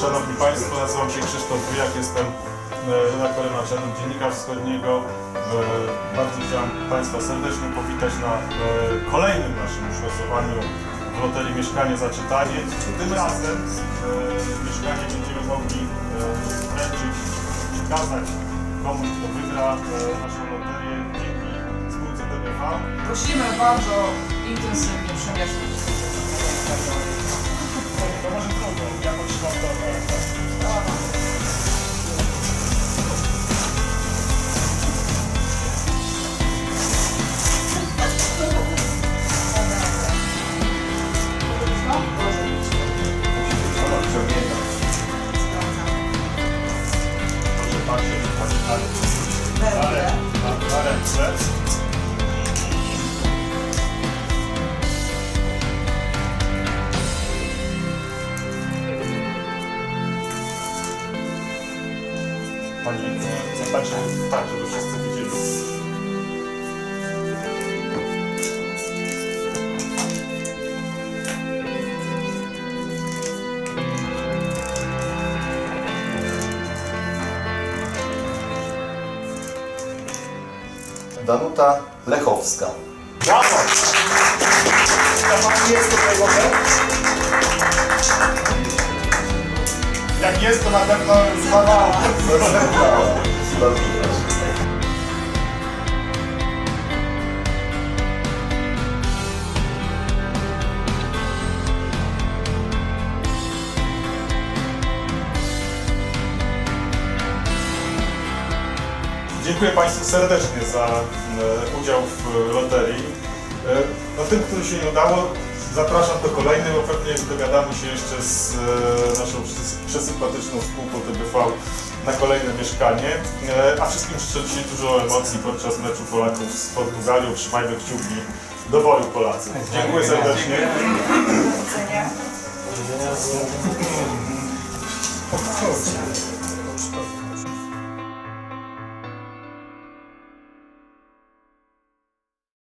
Szanowni Państwo, nazywam się Krzysztof Bujak, jestem redaktorem naczelnym Dziennika Wschodniego. E, Bardzo chciałem Państwa serdecznie powitać na e, kolejnym naszym już w Loterii Mieszkanie za czytanie. Tym razem e, mieszkanie będziemy mogli wręczyć, przekazać komuś, kto wygra naszą loterię dzięki spółce TBV. Prosimy bardzo intensywnie przemierzyć. Patrzeć na, na, na, rę- na, na ręce. Pani żeby, tak, żeby wszyscy widzieli. Danuta Lechowska. Brawo! Pani jest tutaj może? Jak jest, to na pewno zbadała. Dziękuję Państwu serdecznie za e, udział w loterii. E, no tym, którym się nie udało, zapraszam do kolejnej, bo pewnie dogadamy się jeszcze z e, naszą przes- przesympatyczną spółką TBV na kolejne mieszkanie. E, a wszystkim życzę dzisiaj dużo emocji podczas meczu Polaków z Portugalią. Trzymajmy kciuki. Do boju Polacy. Dziękuję serdecznie. Widzenia.